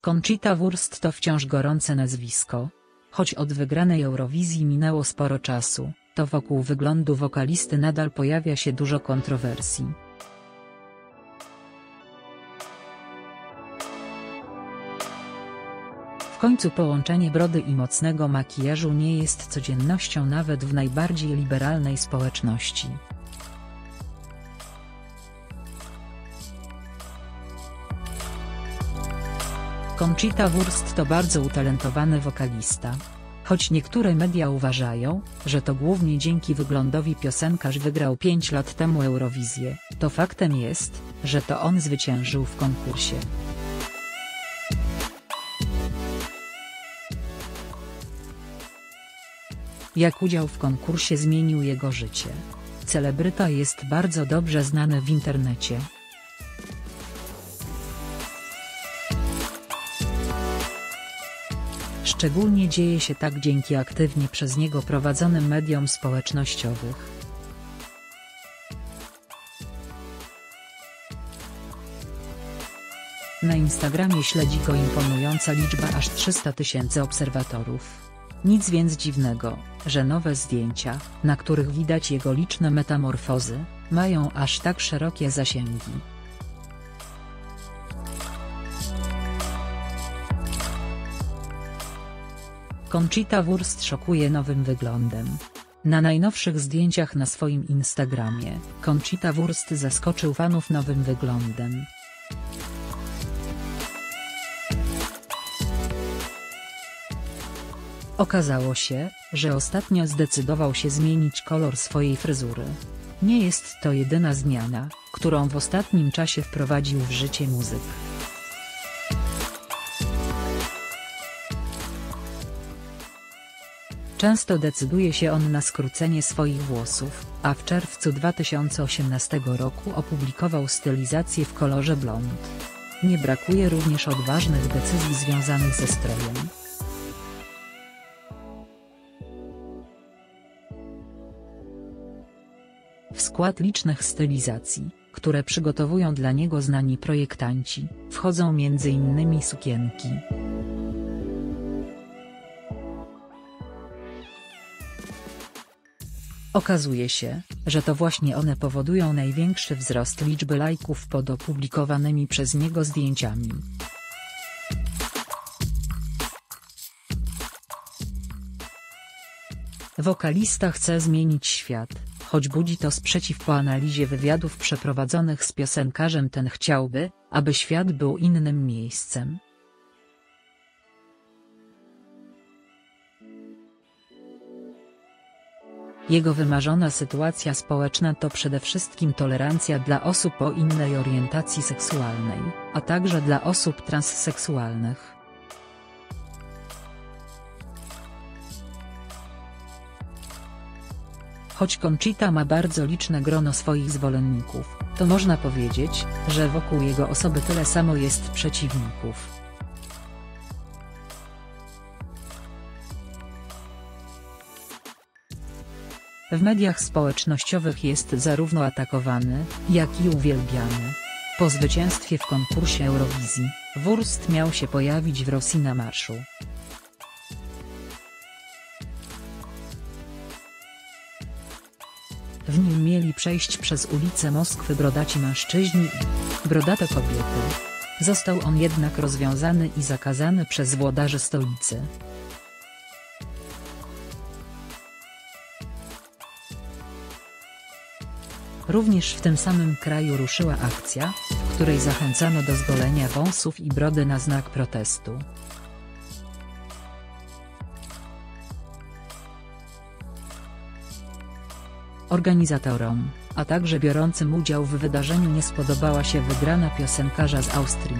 Conchita Wurst to wciąż gorące nazwisko. Choć od wygranej Eurowizji minęło sporo czasu, to wokół wyglądu wokalisty nadal pojawia się dużo kontrowersji. W końcu połączenie brody i mocnego makijażu nie jest codziennością nawet w najbardziej liberalnej społeczności. Conchita Wurst to bardzo utalentowany wokalista. Choć niektóre media uważają, że to głównie dzięki wyglądowi piosenkarz wygrał 5 lat temu Eurowizję, to faktem jest, że to on zwyciężył w konkursie. Jak udział w konkursie zmienił jego życie. Celebryta jest bardzo dobrze znany w internecie. Szczególnie dzieje się tak dzięki aktywnie przez niego prowadzonym mediom społecznościowych. Na Instagramie śledzi go imponująca liczba aż 300 tysięcy obserwatorów. Nic więc dziwnego, że nowe zdjęcia, na których widać jego liczne metamorfozy, mają aż tak szerokie zasięgi. Conchita Wurst szokuje nowym wyglądem. Na najnowszych zdjęciach na swoim Instagramie, Conchita Wurst zaskoczył fanów nowym wyglądem. Okazało się, że ostatnio zdecydował się zmienić kolor swojej fryzury. Nie jest to jedyna zmiana, którą w ostatnim czasie wprowadził w życie muzyk. Często decyduje się on na skrócenie swoich włosów, a w czerwcu 2018 roku opublikował stylizację w kolorze blond. Nie brakuje również odważnych decyzji związanych ze strojem. W skład licznych stylizacji, które przygotowują dla niego znani projektanci, wchodzą m.in. sukienki. Okazuje się, że to właśnie one powodują największy wzrost liczby lajków pod opublikowanymi przez niego zdjęciami. Wokalista chce zmienić świat, choć budzi to sprzeciw po analizie wywiadów przeprowadzonych z piosenkarzem ten chciałby, aby świat był innym miejscem. Jego wymarzona sytuacja społeczna to przede wszystkim tolerancja dla osób o innej orientacji seksualnej, a także dla osób transseksualnych. Choć Conchita ma bardzo liczne grono swoich zwolenników, to można powiedzieć, że wokół jego osoby tyle samo jest przeciwników. W mediach społecznościowych jest zarówno atakowany, jak i uwielbiany. Po zwycięstwie w konkursie Eurowizji, Wurst miał się pojawić w Rosji na marszu. W nim mieli przejść przez ulice Moskwy brodaci mężczyźni i brodate kobiety. Został on jednak rozwiązany i zakazany przez włodarzy stolicy. Również w tym samym kraju ruszyła akcja, w której zachęcano do zgolenia wąsów i brody na znak protestu. Organizatorom, a także biorącym udział w wydarzeniu nie spodobała się wygrana piosenkarza z Austrii.